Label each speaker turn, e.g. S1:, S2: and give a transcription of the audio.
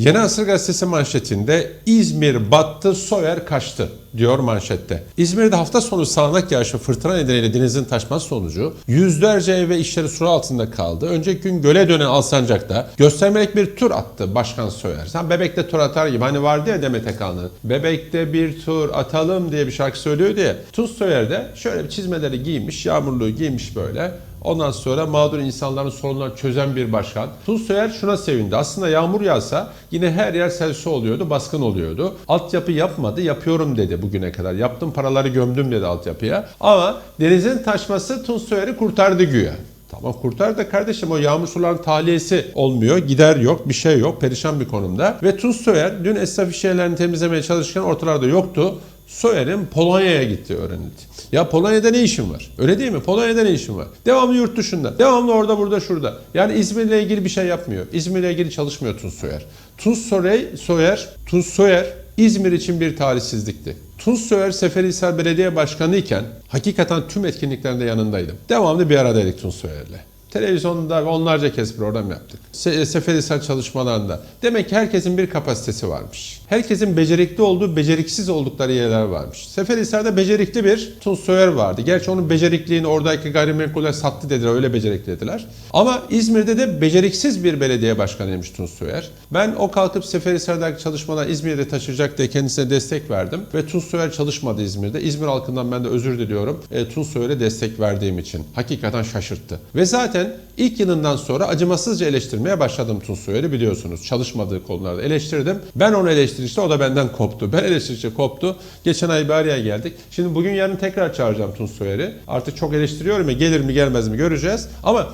S1: Yeni Asır Gazetesi manşetinde İzmir battı, Soyer kaçtı diyor manşette. İzmir'de hafta sonu sağanak yağış fırtına nedeniyle denizin taşması sonucu yüzlerce ev ve işleri su altında kaldı. Önceki gün göle dönen Alsancak'ta göstermelik bir tur attı Başkan Soyer. Sen Bebek'te tur atar gibi hani vardı ya Demet Akalın'ın. Bebek'te bir tur atalım diye bir şarkı söylüyordu ya. Tuz Soyer de şöyle bir çizmeleri giymiş, yağmurluğu giymiş böyle. Ondan sonra mağdur insanların sorunlarını çözen bir başkan. Tuz Soyer şuna sevindi. Aslında yağmur yağsa yine her yer sel su oluyordu, baskın oluyordu. Altyapı yapmadı, yapıyorum dedi bugüne kadar. Yaptım paraları gömdüm dedi altyapıya. Ama denizin taşması Tuz Soyer'i kurtardı güya. Tamam kurtar da kardeşim o yağmur suların tahliyesi olmuyor. Gider yok, bir şey yok. Perişan bir konumda. Ve Tuz Soyer dün esnaf iş yerlerini temizlemeye çalışırken ortalarda yoktu. Soyer'in Polonya'ya gitti öğrenildi. Ya Polonya'da ne işin var? Öyle değil mi? Polonya'da ne işin var? Devamlı yurt dışında. Devamlı orada burada şurada. Yani İzmir'le ilgili bir şey yapmıyor. İzmir'le ilgili çalışmıyor Tuz Soyer. Tuz Soyer, Soyer, Tuz Soyer İzmir için bir talihsizlikti. Tuz Soyer Seferihisar Belediye Başkanı iken hakikaten tüm etkinliklerinde yanındaydım. Devamlı bir aradaydık Tuz Soyer'le. Televizyonda onlarca kez program yaptık. Se- Seferihisar çalışmalarında. Demek ki herkesin bir kapasitesi varmış. Herkesin becerikli olduğu, beceriksiz oldukları yerler varmış. Seferihisar'da becerikli bir Tunç Soyer vardı. Gerçi onun becerikliğini oradaki gayrimenkuller sattı dediler, öyle becerikli dediler. Ama İzmir'de de beceriksiz bir belediye başkanıymış Tunç Soyer. Ben o kalkıp Seferihisar'daki çalışmalar İzmir'de taşıyacak diye kendisine destek verdim. Ve Tunç Soyer çalışmadı İzmir'de. İzmir halkından ben de özür diliyorum. E, Tunç Soyer'e destek verdiğim için. Hakikaten şaşırttı. Ve zaten ilk yılından sonra acımasızca eleştirmeye başladım Tunç Soyer'i biliyorsunuz. Çalışmadığı konularda eleştirdim. Ben onu eleştirişte o da benden koptu. Ben eleştirişte koptu. Geçen ay bir araya geldik. Şimdi bugün yarın tekrar çağıracağım Tunç Soyer'i. Artık çok eleştiriyorum ya gelir mi gelmez mi göreceğiz. Ama